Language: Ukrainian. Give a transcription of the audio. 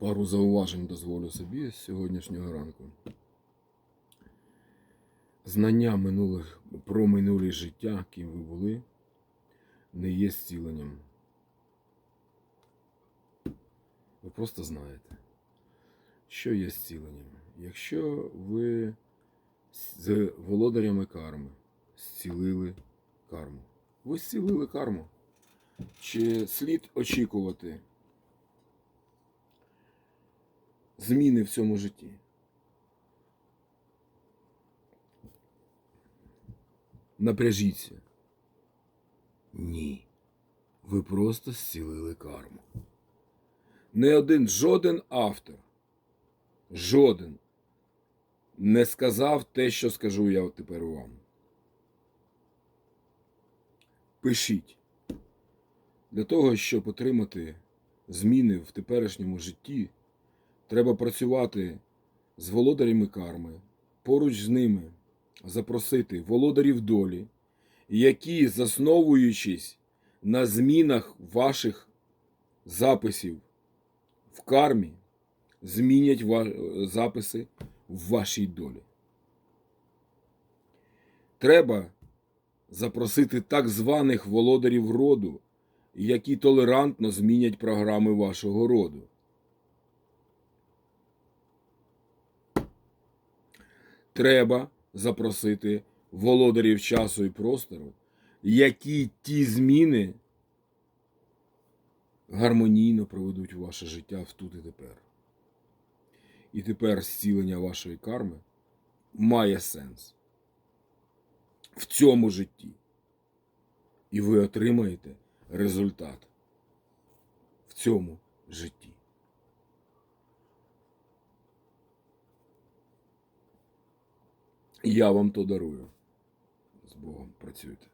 Пару зауважень дозволю собі з сьогоднішнього ранку. Знання минулих, про минуле життя, ким ви були, не є зціленням. Ви просто знаєте, що є зціленням. Якщо ви з володарями карми зцілили карму, ви зцілили карму. Чи слід очікувати зміни в цьому житті? Напряжіться. Ні. Ви просто зцілили карму. Не один жоден автор, жоден не сказав те, що скажу я тепер вам. Пишіть. Для того, щоб отримати зміни в теперішньому житті, треба працювати з володарями карми, поруч з ними запросити володарів долі, які, засновуючись на змінах ваших записів в кармі, змінять записи в вашій долі. Треба запросити так званих володарів роду, які толерантно змінять програми вашого роду. Треба запросити володарів часу і простору, які ті зміни гармонійно проведуть у ваше життя в тут і тепер. І тепер зцілення вашої карми має сенс в цьому житті. І ви отримаєте результат в цьому житті. Я вам то дарую. З Богом працюйте.